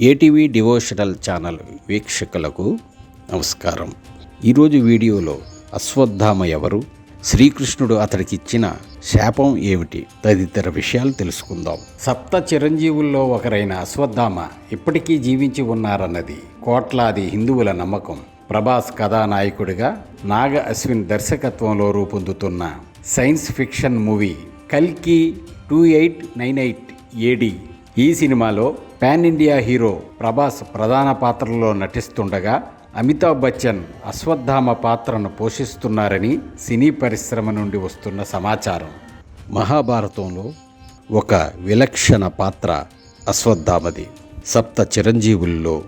ATV devotional channel వీక్షకులకు నమస్కారం. ఈరోజు వీడియోలో అశ్వత్థామ ఎవరు శ్రీకృష్ణుడు అతడికి ఇచ్చిన శాపం ఏమిటి తదితర విషయాలు తెలుసుకుందాం. సప్త చిరంజీవుల్లో ఒకరైన అశ్వత్థామ ఇప్పటికీ జీవించి ఉన్నారన్నది కోట్లాది హిందువుల నమ్మకం. ప్రభాస్ కథానాయకుడిగా నాగ అశ్విన్ దర్శకత్వంలో రూపొందుతున్న సైన్స్ ఫిక్షన్ మూవీ కల్కి two eight nine eight AD ఈ సినిమాలో పాన్ ఇండియా హీరో ప్రభాస్ ప్రధాన పాత్రలో నటిస్తుండగా అమితాబ్ బచ్చన్ అశ్వత్థామ పాత్రను పోషిస్తున్నారని సినీ పరిశ్రమ నుండి వస్తున్న సమాచారం. మహాభారతంలో ఒక విలక్షణ పాత్ర అశ్వత్థామది. సప్త చిరంజీవుల్లో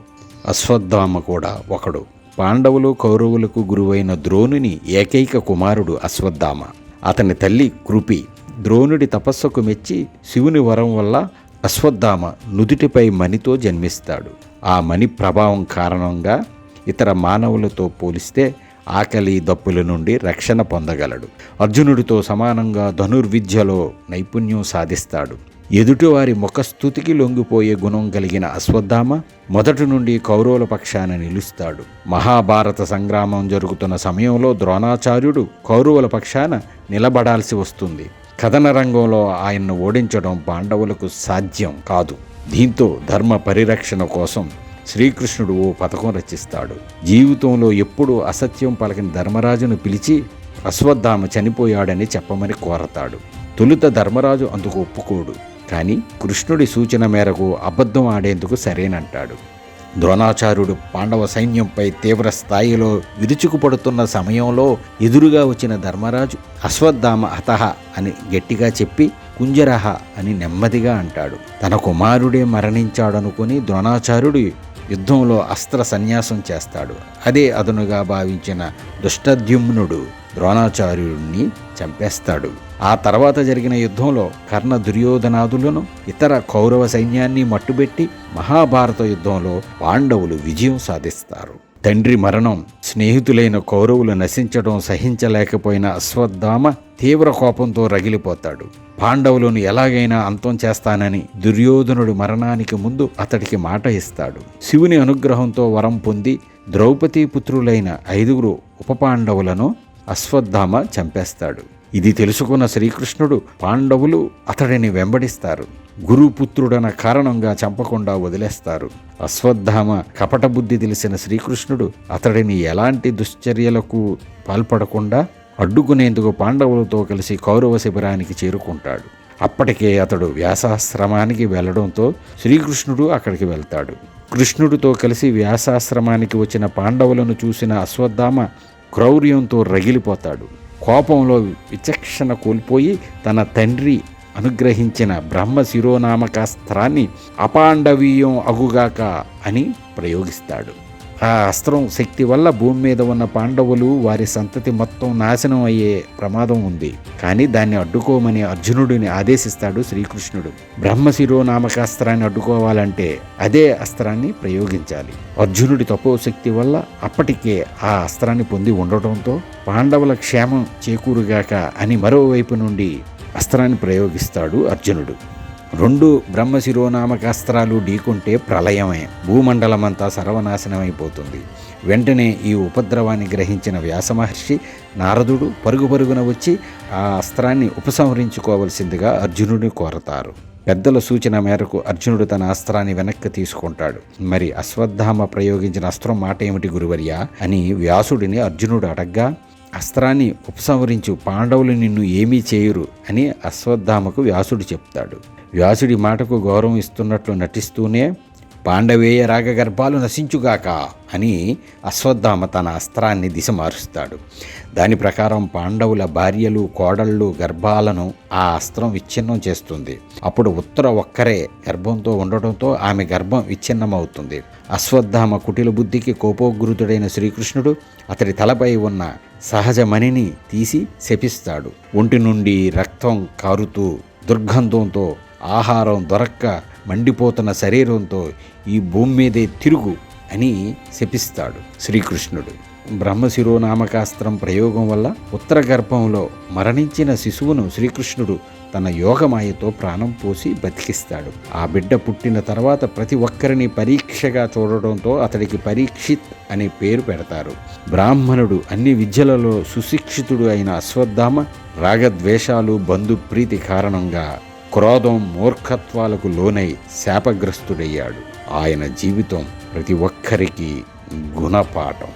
అశ్వత్థామ కూడా ఒకడు. పాండవులు కౌరవులకు గురువైన ద్రోణుని ఏకైక కుమారుడు అశ్వత్థామ. అతని తల్లి కృపి ద్రోణుడి తపస్సుకు మెచ్చి శివుని వరం వల్ల అశ్వత్థామ నుదుటిపై మణితో జన్మిస్తాడు. ఆ మణి ప్రభావం కారణంగా ఇతర మానవులతో పోలిస్తే ఆకలి దప్పుల నుండి రక్షణ పొందగలడు. అర్జునుడితో సమానంగా ధనుర్విద్యలో నైపుణ్యం సాధిస్తాడు. ఎదుటివారి ముఖస్థుతికి లొంగిపోయే గుణం కలిగిన అశ్వత్థామ మొదటి నుండి కౌరవుల పక్షాన నిలుస్తాడు. మహాభారత సంగ్రామం జరుగుతున్న సమయంలో ద్రోణాచార్యుడు కౌరవుల పక్షాన నిలబడాల్సి వస్తుంది. కథన రంగంలో ఆయన్ను ఓడించడం పాండవులకు సాధ్యం కాదు. దీంతో ధర్మ పరిరక్షణ కోసం శ్రీకృష్ణుడు ఓ పథకం రచిస్తాడు. జీవితంలో ఎప్పుడూ అసత్యం పలికిన ధర్మరాజును పిలిచి అశ్వత్థామ చనిపోయాడని చెప్పమని కోరతాడు. తొలుత ధర్మరాజు అందుకు ఒప్పుకోడు. కానీ కృష్ణుడి సూచన మేరకు అబద్ధం ఆడేందుకు సరేనంటాడు. ద్రోణాచార్యుడు పాండవ సైన్యంపై తీవ్ర స్థాయిలో విరుచుకుపడుతున్న సమయంలో ఎదురుగా వచ్చిన ధర్మరాజు అశ్వత్థామ హతహ అని గట్టిగా చెప్పి కుంజరహ అని నెమ్మదిగా అంటాడు. తన కుమారుడే మరణించాడనుకుని ద్రోణాచార్యుడు యుద్ధంలో అస్త్ర సన్యాసం చేస్తాడు. అదే అదనుగా భావించిన దుష్టద్యుమ్నుడు ద్రోణాచార్యుడిని చంపేస్తాడు. ఆ తర్వాత జరిగిన యుద్ధంలో కర్ణ దుర్యోధనాదులను ఇతర కౌరవ సైన్యాన్ని మట్టుబెట్టి మహాభారత యుద్ధంలో పాండవులు విజయం సాధిస్తారు. తండ్రి మరణం స్నేహితులైన కౌరవులు నశించడం సహించలేకపోయిన అశ్వత్థామ తీవ్ర కోపంతో రగిలిపోతాడు. పాండవులను ఎలాగైనా అంతం చేస్తానని దుర్యోధనుడు మరణానికి ముందు అతడికి మాట ఇస్తాడు. శివుని అనుగ్రహంతో వరం పొంది ద్రౌపదీ పుత్రులైన ఐదుగురు ఉపపాండవులను అశ్వత్థామ చంపేస్తాడు. ఇది తెలుసుకున్న శ్రీకృష్ణుడు పాండవులు అతడిని వెంబడిస్తారు. గురుపుత్రుడన కారణంగా చంపకుండా వదిలేస్తారు. అశ్వత్థామ కపట బుద్ధి తెలిసిన శ్రీకృష్ణుడు అతడిని ఎలాంటి దుశ్చర్యలకు పాల్పడకుండా అడ్డుకునేందుకు పాండవులతో కలిసి కౌరవ శిబిరానికి చేరుకుంటాడు. అప్పటికే అతడు వ్యాసాశ్రమానికి వెళ్ళడంతో శ్రీకృష్ణుడు అక్కడికి వెళ్తాడు. కృష్ణుడితో కలిసి వ్యాసాశ్రమానికి వచ్చిన పాండవులను చూసిన అశ్వత్థామ క్రౌర్యంతో రగిలిపోతాడు. కోపంలో విచక్షణ కోల్పోయి తన తండ్రి అనుగ్రహించిన బ్రహ్మ శిరోనామకాస్త్రాన్ని అపాండవీయం అగుగాక అని ప్రయోగిస్తాడు. ఆ అస్త్రం శక్తి వల్ల భూమి మీద ఉన్న పాండవులు వారి సంతతి మొత్తం నాశనం అయ్యే ప్రమాదం ఉంది. కానీ దాన్ని అడ్డుకోమని అర్జునుడిని ఆదేశిస్తాడు శ్రీకృష్ణుడు. బ్రహ్మ శిరోనామకాస్త్రాన్ని అడ్డుకోవాలంటే అదే అస్త్రాన్ని ప్రయోగించాలి. అర్జునుడి తపోశక్తి వల్ల అప్పటికే ఆ అస్త్రాన్ని పొంది ఉండటంతో పాండవుల క్షేమం చేకూరుగాక అని మరోవైపు నుండి అస్త్రాన్ని ప్రయోగిస్తాడు అర్జునుడు. రెండు బ్రహ్మశిరోనామకాస్త్రాలు ఢీకుంటే ప్రళయమే. భూమండలమంతా సర్వనాశనమైపోతుంది. వెంటనే ఈ ఉపద్రవాన్ని గ్రహించిన వ్యాసమహర్షి నారదుడు పరుగు పరుగున వచ్చి ఆ అస్త్రాన్ని ఉపసంహరించుకోవలసిందిగా అర్జునుడిని కోరతారు. పెద్దల సూచన మేరకు అర్జునుడు తన అస్త్రాన్ని వెనక్కి తీసుకుంటాడు. మరి అశ్వత్థామ ప్రయోగించిన అస్త్రం మాట ఏమిటి గురువర్య? అని వ్యాసుడిని అర్జునుడు అడగ్గా అస్త్రాన్ని ఉపసంహరించు పాండవులు నిన్ను ఏమీ చేయరు అని అశ్వత్థామకు వ్యాసుడు చెప్తాడు. వ్యాసుడి మాటకు గౌరవం ఇస్తున్నట్లు నటిస్తూనే పాండవేయ రాగగర్భాలు నశించుగాక అని అశ్వత్థామ తన అస్త్రాన్ని దిశ మారుస్తాడు. దాని ప్రకారం పాండవుల భార్యలు కోడళ్ళు గర్భాలను ఆ అస్త్రం విచ్ఛిన్నం చేస్తుంది. అప్పుడు ఉత్తర ఒక్కరే గర్భంతో ఉండటంతో ఆమె గర్భం విచ్ఛిన్నమవుతుంది. అశ్వత్థామ కుటిల బుద్ధికి కోపోగ్రుతుడైన శ్రీకృష్ణుడు అతడి తలపై ఉన్న సహజమణిని తీసి శపిస్తాడు. ఒంటి నుండి రక్తం కారుతూ దుర్గంధంతో ఆహారం దొరక్క మండిపోతున్న శరీరంతో ఈ భూమి మీదే తిరుగు అని శపిస్తాడు శ్రీకృష్ణుడు. బ్రహ్మశిరోనామకాస్త్రం ప్రయోగం వల్ల ఉత్తర గర్భంలో మరణించిన శిశువును శ్రీకృష్ణుడు తన యోగమాయతో ప్రాణం పోసి బతికిస్తాడు. ఆ బిడ్డ పుట్టిన తర్వాత ప్రతి ఒక్కరిని పరీక్షగా చూడడంతో అతడికి పరీక్షిత్ అనే పేరు పెడతారు. బ్రాహ్మణుడు అన్ని విద్యలలో సుశిక్షితుడు అయిన అశ్వత్థామ రాగద్వేషాలు బంధుప్రీతి కారణంగా క్రోధం మూర్ఖత్వాలకు లోనై శాపగ్రస్తుడయ్యాడు. ఆయన జీవితం ప్రతి ఒక్కరికి గుణపాఠం.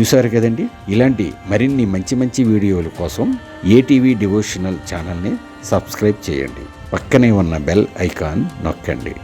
చూశారు కదండి? ఇలాంటి మరిన్ని మంచి మంచి వీడియోల కోసం ఏటీవీ డివోషనల్ ఛానల్ని సబ్స్క్రైబ్ చేయండి. పక్కనే ఉన్న బెల్ ఐకాన్ నొక్కండి.